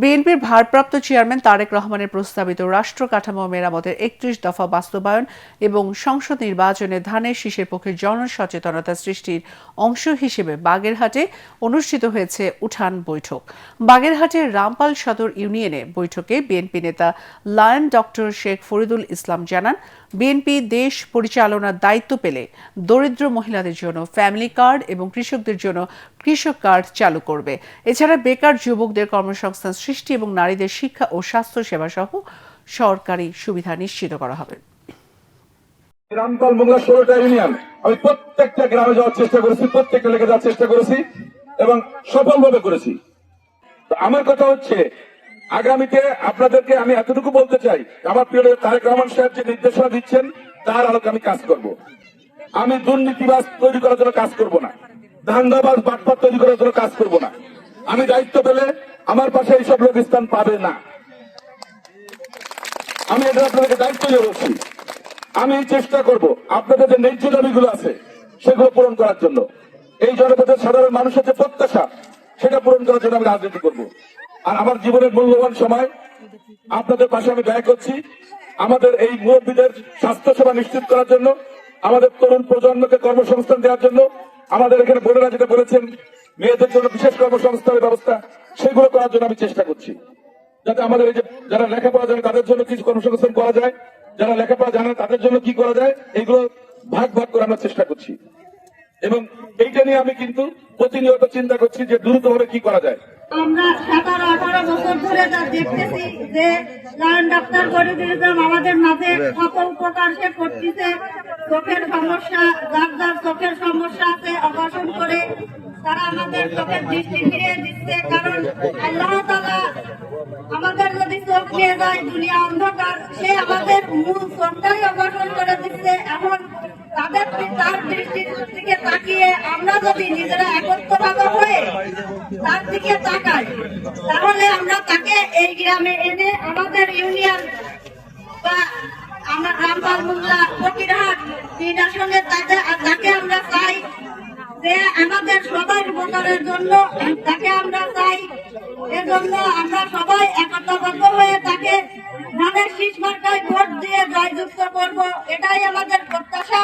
বিএনপির ভারপ্রাপ্ত চেয়ারম্যান তারেক রহমানের প্রস্তাবিত রাষ্ট্র কাঠামো মেরামতের একত্রিশ দফা বাস্তবায়ন এবং সংসদ নির্বাচনে ধানের শীষের পক্ষে জনসচেতনতা সৃষ্টির অংশ হিসেবে বাগেরহাটে অনুষ্ঠিত হয়েছে উঠান বৈঠক। বাগেরহাটের রামপাল সদর ইউনিয়নে বৈঠকে বিএনপি নেতা লায়ন ডক্টর শেখ ফরিদুল ইসলাম জানান, বিএনপি দেশ পরিচালনার দায়িত্ব পেলে দরিদ্র মহিলাদের জন্য ফ্যামিলি কার্ড এবং কৃষকদের জন্য কৃষক কার্ড চালু করবে। এছাড়া বেকার যুবকদের কর্মসংস্থান সৃষ্টি এবং নারীদের শিক্ষা ও স্বাস্থ্য সেবা সহ সরকারি সুবিধা নিশ্চিত করা হবে। আমি প্রত্যেকটা গ্রামে যাওয়ার চেষ্টা করেছি, প্রত্যেকটা লেগে যাওয়ার চেষ্টা করেছি এবং সফলভাবে করেছি। আমার কথা হচ্ছে, আগামীতে আপনাদেরকে আমি এতটুকু বলতে চাই, আমার প্রিয় তারেক রহমান সাহেব যে নির্দেশনা দিচ্ছেন, তার আলোকে আমি কাজ করব। আমি দুর্নীতিবাজ তৈরি করার জন্য কাজ করব না। ধান্দাবাজ বাটপাত তৈরি করার জন্য কাজ করব না। আমি দায়িত্ব পেলে আমার পাশে এইসব লোক স্থান পাবে না। আমি এটা আপনাদেরকে দায়িত্ব দিয়ে বলছি। আমি চেষ্টা করব আপনাদের যে ন্যায্য দাবিগুলো আছে, সেগুলো পূরণ করার জন্য। এই জনপথের সাধারণ মানুষের যে প্রত্যাশা, সেটা পূরণ করার জন্য আমি রাজনীতি করব। আর আমার জীবনের মূল্যবান সময় আপনাদের পাশে আমি ব্যয় করছি। আমাদের এই মুরব্বীদের স্বাস্থ্য সেবা নিশ্চিত করার জন্য আমাদের তরুণ প্রজন্মকে কর্মসংস্থান দেওয়ার জন্য আমাদের এখানে বোনেরা যেটা বলেছেন, মেয়েদের জন্য বিশেষ কর্মসংস্থানের ব্যবস্থা, সেগুলো করার জন্য আমি চেষ্টা করছি। যাতে আমাদের এই যে যারা লেখাপড়া জানে তাদের জন্য কিছু কর্মসংস্থান করা যায়, যারা লেখাপড়া জানে তাদের জন্য কি করা যায় এইগুলো ভাগ ভাগ করে আমরা চেষ্টা করছি। এবং এইটা নিয়ে আমি কিন্তু প্রতিনিয়ত চিন্তা করছি যে দ্রুতভাবে কি করা যায়। আমরা সতেরো আঠারো বছর ধরে তা দেখতেছি যে লায়ন ডাক্তার গরিবুল ইসলাম আমাদের মাঝে কত উপকার সে করতেছে। চোখের সমস্যা যার যার চোখের সমস্যা আছে অপারেশন করে তারা আমাদের চোখের দৃষ্টি ফিরিয়ে দিচ্ছে। কারণ আল্লাহ তালা আমাদের যদি চোখ নিয়ে যায় দুনিয়া অন্ধকার সে আমাদের মূল চোখটাই অপারেশন করে দিচ্ছে। এখন তাদের তার দৃষ্টির দিকে তাকিয়ে আমরা যদি নিজেরা একত্রভাবে হয়ে তার দিকে তাকাই। তাহলে আমরা তাকে এই গ্রামে এনে আমাদের ইউনিয়ন বা আমার রামপাল মোল্লা ফকিরহাট তিন আসনে তাদের তাকে আমরা চাই যে আমাদের সবার উপকারের জন্য, তাকে আমরা চাই। এজন্য আমরা সবাই একতাবদ্ধ হয়ে তাকে ধানের শীষ মার্কায় ভোট দিয়ে জয়যুক্ত করব। এটাই আমাদের প্রত্যাশা।